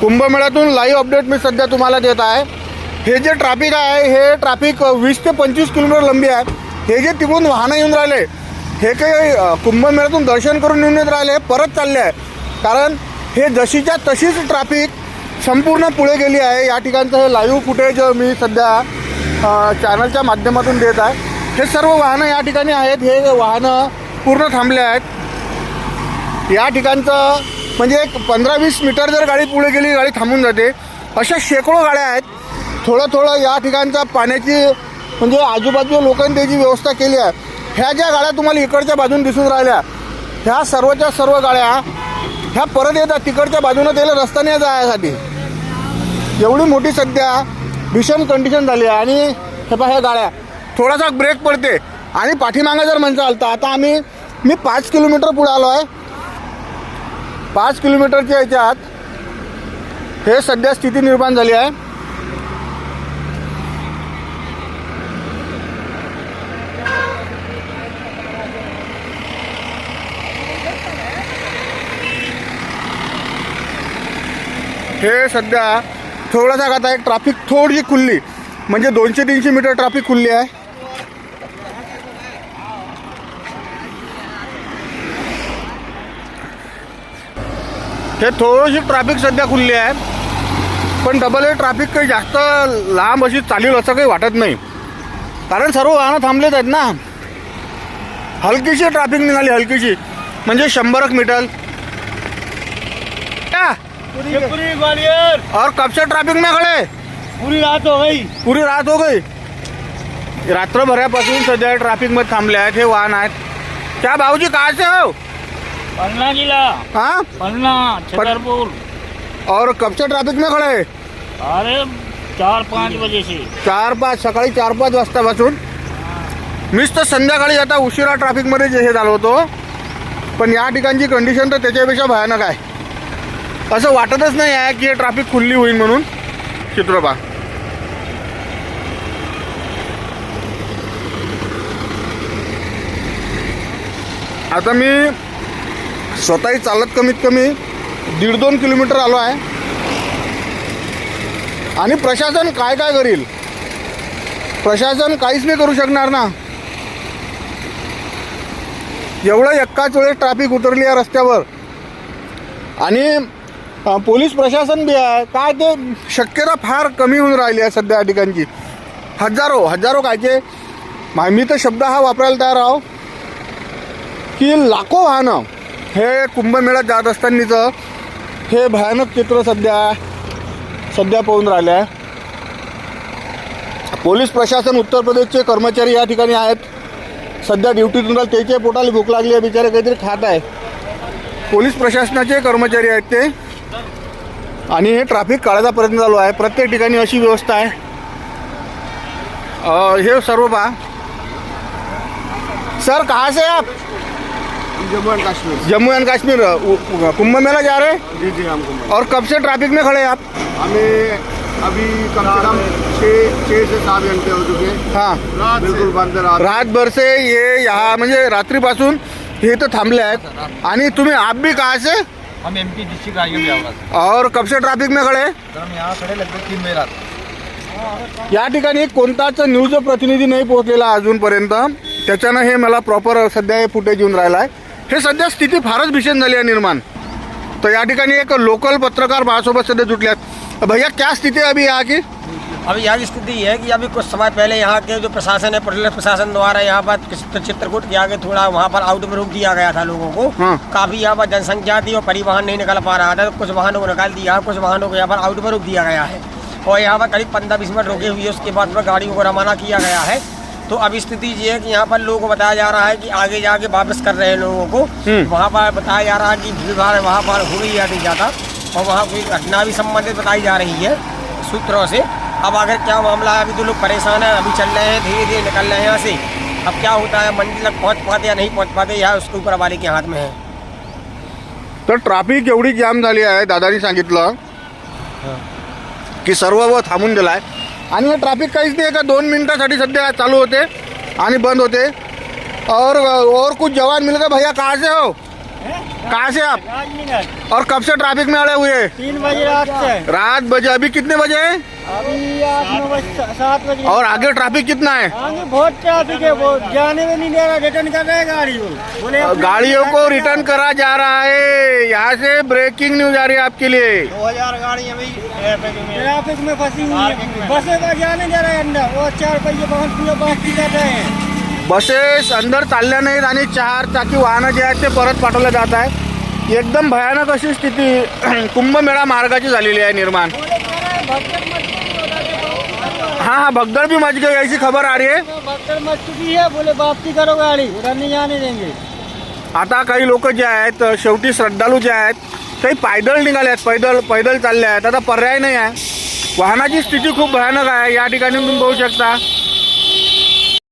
कुंभमेळ्यातून live update मी सध्या तुम्हाला देत आहे. हे जे ट्रॅफिक आहे हे ट्रॅफिक वीस ते पंचवीस किलोमीटर लंबी आहे. हे जे तिकडून वाहनं येऊन राहिले हे काही कुंभमेळ्यातून दर्शन करून येऊन येत राहिले परत चालले आहे. कारण हे जशीच्या तशीच ट्रॅफिक संपूर्ण पुढे गेली आहे. या ठिकाणचं हे लाईव्ह फुटेज मी सध्या चॅनलच्या माध्यमातून देत आहे. हे सर्व वाहनं या ठिकाणी आहेत. हे वाहनं पूर्ण थांबले आहेत. या ठिकाणचं म्हणजे एक पंधरा वीस मीटर जर गाडी पुढे गेली गाडी थांबून जाते. अशा शेकडो गाड्या आहेत. थोडं थोडं या ठिकाणचा पाण्याची म्हणजे आजूबाजूच्या लोकांनी त्याची व्यवस्था केली आहे. ह्या ज्या गाड्या तुम्हाला इकडच्या बाजून दिसून राहिल्या ह्या सर्वच्या सर्व गाड्या ह्या परत येतात. तिकडच्या बाजूनं त्याला रस्ता नाही जायसाठी. एवढी मोठी सध्या भीषण कंडिशन झाली आहे. आणि हे पहा ह्या गाड्या. थोडासा ब्रेक पडते. आणि पाठीमागे जर म्हणता तर आता आम्ही मी पाच किलोमीटर पुढे आलो आहे. पाच किलोमीटरच्या याच्यात हे सध्या स्थिती निर्माण झाली आहे. हे सध्या थोडासा आता एक ट्राफिक थोडीशी खुलली. म्हणजे दोनशे तीनशे मीटर ट्रॅफिक खुलली आहे. हे थोडीशी ट्रॅफिक सध्या खुलली आहे. पण डबल हे ट्रॅफिक काही जास्त लांब अशी चालेल असं काही वाटत नाही. कारण सर्व वाहनं थांबलेत आहेत ना. हलकीशी ट्रॅफिक निघाली हलकीशी. म्हणजे शंभर एक मीटर क्या? और कब से ट्रैफिक में खड़े? पूरी रात हो गई. पुरी रात हो गई. रात्रभरापासून सध्या ट्रॅफिकमध्ये थांबले आहेत हे वाहन आहेत. क्या भाऊजी कहाँ से हो? पन्ना जिला। हाँ? पन्ना छतरपुर। और कब से ट्रॅफिक में खड़े? अरे चार पाँच बजे से। चार पाच सकाळी चार पाच वाजतापासून मीच तर संध्याकाळी आता उशिरा ट्रॅफिकमध्ये जे हे झालो होतो. पण या ठिकाणची कंडिशन तर त्याच्यापेक्षा भयानक आहे. असं वाटतच नाही आहे की हे ट्रॅफिक खुल्ली होईल म्हणून. चित्रपा. आता मी स्वतःही चालत कमीत कमी दीड दोन किलोमीटर आलो आहे. आणि प्रशासन काय काय करील? प्रशासन काहीच नाही करू शकणार ना. एवढं एकाच वेळेस ट्रॅफिक उतरली आहे रस्त्यावर. आणि पोलीस प्रशासन बी आहे. काय ते शक्यता फार कमी होऊन राहिली आहे सध्या या ठिकाणची. हजारो हजारो कायचे मी तर शब्द हा वापरायला तयार आहो की लाखो वाहनं हे कुंभमेळ्यात जात असतानाचं हे भयानक चित्र सध्या सध्या पाहून राहिलं आहे. पोलीस प्रशासन उत्तर प्रदेशचे कर्मचारी या ठिकाणी आहेत. सध्या ड्युटीतून राहिले त्याच्या पोटाला भूक लागली आहे बिचारे काहीतरी खात आहे. पोलीस प्रशासनाचे कर्मचारी आहेत ते. आणि हे ट्रॅफिक काढायचा प्रयत्न चालू आहे. प्रत्येक ठिकाणी अशी व्यवस्था आहे. हे सर्व पहा. सर कहा से आप जम्मू एंड कश्मीर जम्मू एंड कश्मीर कुंभ मेला जा रहे हैं? जी जी हमको और कब से ट्रैफिक में खड़े हैं आप? हमें अभी कम से कम छः छः से सात घंटे हो चुके हैं। हाँ। बिल्कुल बंद रात। रातभर से ये यहाँ म्हणजे रात्रीपासून हे तर थांबले आहेत। आणि तुम्ही आप भी कहाँ से? हम एम पी डिस्ट्रिक्ट से और कब से ट्रैफिक में खड़े हैं? हम यहाँ खड़े लगभग तीन रात। या ठिकाणी कोणताच न्यूज प्रतिनिधी नाही पोहोचलेला अजूनपर्यंत. त्याच्यानं हे मला प्रॉपर सध्या हे फुटेज येऊन राहिलं आहे हे सध्या स्थिती फारच भीषण झाली आहे निर्माण. तो या ठिकाणी एक लोकल पत्रकार माझ्यासोबत सध्या जुटल्यात भैया क्या स्थिती है अभी यहाँ की? अभी यहाँ की स्थिति है कि अभी कुछ समय पहले यहाँ के जो प्रशासन है पुलिस प्रशासन द्वारा यहाँ पर चित्रकूट के आगे थोड़ा वहाँ पर आउट में रोक दिया गया था लोगों को। हाँ। काफ़ी यहाँ पर जनसंख्या थी और परिवहन नहीं निकल पा रहा था तो कुछ वाहनों को निकाल दिया कुछ वाहनों को यहाँ पर आउट में रोक दिया गया है। और यहाँ पर करीब पंद्रह बीस मिनट रोके हुए उसके बाद में गाड़ियों को रवाना किया गया है। तो अब स्थिति ये है कि यहाँ पर लोगों को बताया जा रहा है कि आगे जाके वापस कर रहे हैं लोगों को। वहाँ पर बताया जा रहा है कि भीड़ भाड़ वहाँ पर हो गई है ज़्यादा और वहाँ कोई घटना भी संबंधित बताई जा रही है सूत्रों से। अब अगर क्या मामला है अभी तो लोग परेशान हैं अभी चल रहे हैं धीरे धीरे निकल रहे हैं यहाँ से। अब क्या होता है मंजिल तक पहुँच पाते या नहीं पहुँच पाते यह उसके ऊपर वाले के हाथ में है। तर ट्रॅफिक एवढी जाम झाली आहे दादानी सांगितलं की सर्व व थांबून दिला आहे आणि हे ट्रॅफिक काहीच नाही का दोन मिनटासाठी सध्या चालू होते आणि बंद होते. और और कुछ जवान मिल गए भैया कहाँ से हो? कहाँ से आप? और कब से ट्रैफ़िक में अड़े हुए? तीन बजे रात से। रात बजे अभी कितने बजे हैं? अभी आठ नौ बजे सात बजे और आगे ट्रैफ़िक कितना है? आगे बहुत ट्रैफ़िक है वो जाने में नहीं दे रहा रिटर्न कर रहे हैं गाड़ी बोले गाड़ियों को रिटर्न करा जा रहा है। यहाँ से ब्रेकिंग न्यूज़ आ रही है आपके लिए। दो हज़ार गाड़ी ट्रैफ़िक में। फंसी हुई है। बसें का जाने दे रहे हैं अंदर। वो चार पहिए पूरे बाकी कर रहे हैं। बसेस अंदर चालल्या नाहीत आणि चार चाकी वाहनं जे आहेत ते परत पाठवलं जात आहे एकदम भयानक अशी स्थिती कुंभमेळा मार्गाची झालेली आहे निर्माण. हाँ हाँ भगदड़ भी मच गई ऐसी खबर आ रही है भगदड़ मच चुकी है बोले वापसी करो गाड़ी जाने देंगे. आता काही लोक जे आहेत शेवटी श्रद्धालू जे आहेत काही पायदळ निघाले आहेत पैदल पैदल चालले आहेत. आता पर्याय नाही आहे. वाहनाची स्थिती खूप भयानक आहे या ठिकाणी तुम्ही बघू शकता.